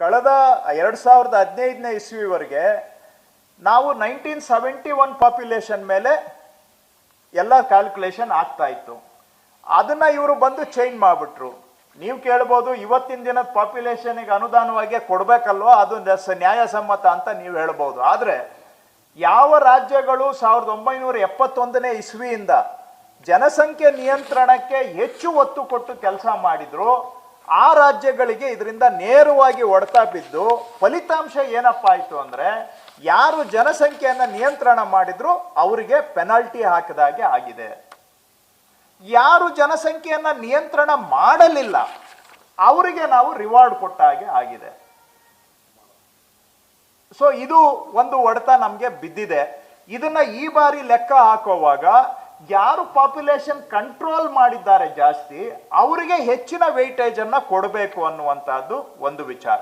ಕಳೆದ ಎರಡು ಸಾವಿರದ ಹದಿನೈದನೇ ಇಸ್ವಿವರೆಗೆ ನಾವು ನೈನ್ಟೀನ್ ಸೆವೆಂಟಿ ಒನ್ ಪಾಪ್ಯುಲೇಷನ್ ಮೇಲೆ ಎಲ್ಲ ಕ್ಯಾಲ್ಕುಲೇಷನ್ ಆಗ್ತಾ ಇತ್ತು. ಅದನ್ನ ಇವರು ಬಂದು ಚೇಂಜ್ ಮಾಡಿಬಿಟ್ರು. ನೀವು ಕೇಳ್ಬೋದು ಇವತ್ತಿನ ದಿನದ ಪಾಪ್ಯುಲೇಷನ್ಗೆ ಅನುದಾನವಾಗಿ ಕೊಡಬೇಕಲ್ವ? ಅದು ನ್ಯಾಯಸಮ್ಮತ ಅಂತ ನೀವು ಹೇಳ್ಬೋದು. ಆದರೆ ಯಾವ ರಾಜ್ಯಗಳು ಸಾವಿರದ ಒಂಬೈನೂರ ಎಪ್ಪತ್ತೊಂದನೇ ಇಸ್ವಿಯಿಂದ ಜನಸಂಖ್ಯೆ ನಿಯಂತ್ರಣಕ್ಕೆ ಹೆಚ್ಚು ಒತ್ತು ಕೊಟ್ಟು ಕೆಲಸ ಮಾಡಿದ್ರು ಆ ರಾಜ್ಯಗಳಿಗೆ ಇದರಿಂದ ನೇರವಾಗಿ ಹೊಡೆತ ಬಿದ್ದು ಫಲಿತಾಂಶ ಏನಪ್ಪ ಆಯಿತು ಅಂದರೆ ಯಾರು ಜನಸಂಖ್ಯೆಯನ್ನು ನಿಯಂತ್ರಣ ಮಾಡಿದ್ರು ಅವರಿಗೆ ಪೆನಾಲ್ಟಿ ಹಾಕಿದಾಗೆ ಆಗಿದೆ. ಯಾರು ಜನಸಂಖ್ಯೆಯನ್ನು ನಿಯಂತ್ರಣ ಮಾಡಲಿಲ್ಲ ಅವರಿಗೆ ನಾವು ರಿವಾರ್ಡ್ ಕೊಟ್ಟ ಹಾಗೆ ಆಗಿದೆ. ಸೊ ಇದು ಒಂದು ಹೊಡೆತ ನಮಗೆ ಬಿದ್ದಿದೆ. ಇದನ್ನ ಈ ಬಾರಿ ಲೆಕ್ಕ ಹಾಕುವಾಗ ಯಾರು ಪಾಪ್ಯುಲೇಷನ್ ಕಂಟ್ರೋಲ್ ಮಾಡಿದ್ದಾರೆ ಜಾಸ್ತಿ ಅವರಿಗೆ ಹೆಚ್ಚಿನ ವೆಯ್ಟೇಜನ್ನು ಕೊಡಬೇಕು ಅನ್ನುವಂಥದ್ದು ಒಂದು ವಿಚಾರ.